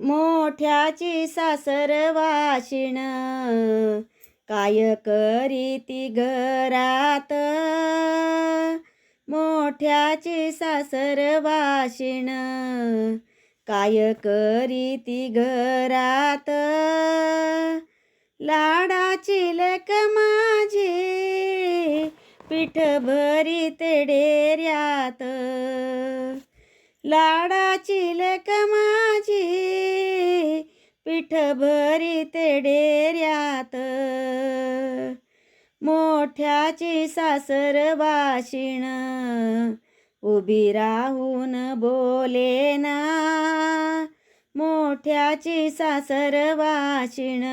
मोठ्याची सासर वाशिण. काय करीती घरात? मोठ्याची सासर वाशिण. काय करीती घरात? लाडाची लेक माझी. पीठ भरीत डेऱ्यात. लाडाची लेक माझी पीठ ते डेऱ्यात. मोठ्याची सासर वाशिण उभी राहून बोले ना. मोठ्याची सासर वाशिण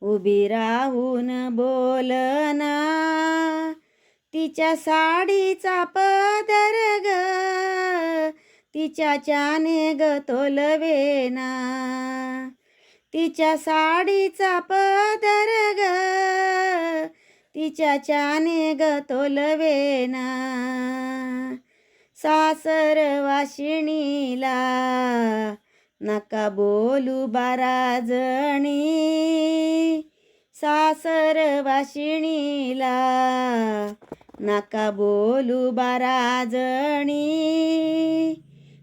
उभी राहून बोलना तिच्या साडीचा पदर ग. तिच्या चाने ग तोलवेना तिच्या साडीचा पदर ग. तिच्या चाने ग तोलवेना सासर वाशिणीला नका बोलू बाराजणी सासर वाशिणीला नका बोलू बाराजणी.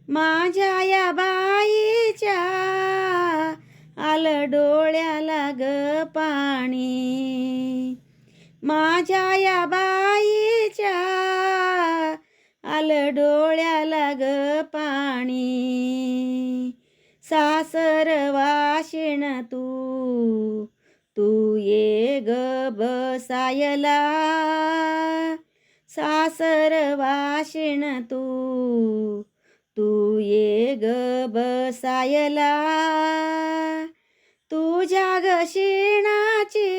माझ्या या बाईच्या आलं डोळ्याला ग पाणी. माझ्या या बाईच्या आलं डोळ्याला ग पाणी. सासर वाशिण तू तू ये ग बसायला. सासर वाशिण तू. तू ये ग बसायला. तुझ्या ग शिणाची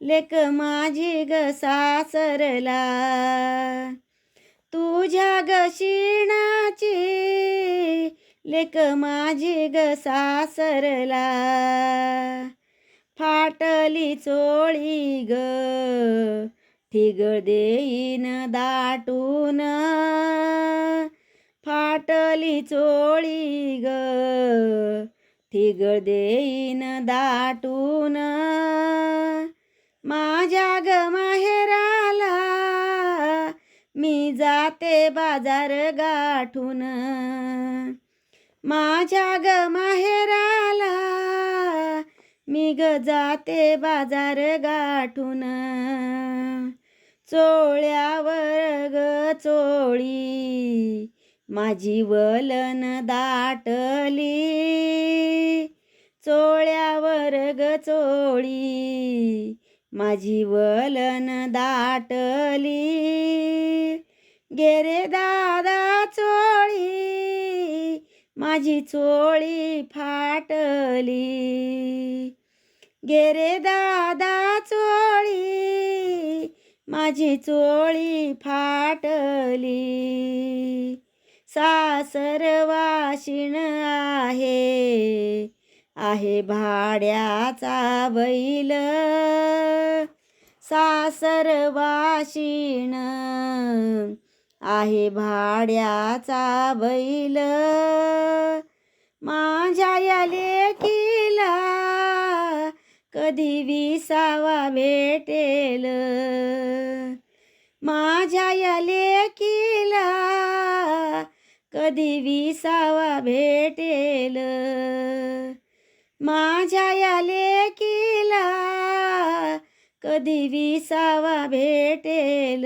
लेक माझी ग सासरला. तुझ्या ग शिणाची लेक माझी ग सासरला. फाटली चोळी ग ठिग देईन दाटून. फाटली चोळी ग. ठिग देईन दाटून. माझ्या ग माहेराला मी जाते बाजार गाठून. माझ्या ग माहेराला मी ग जाते बाजार गाठून. चोळ्यावर ग चोळी. माझी वलन दाटली. चोळ्यावर ग चोळी. माझी वलन दाटली. गेरे दादा चोळी. माझी चोळी फाटली. गेरे दादा चोळी. माझी चोळी फाटली. सासरवाशिण आहे आहे भाड्याचा बैल. सासरवाशिण आहे भाड्याचा बैल. माझ्या या लेकीला कधी विसावा भेटेल माझ्या या लेकीला कधी विसावा भेटेल माझ्या या लेकीला कधी विसावा भेटेल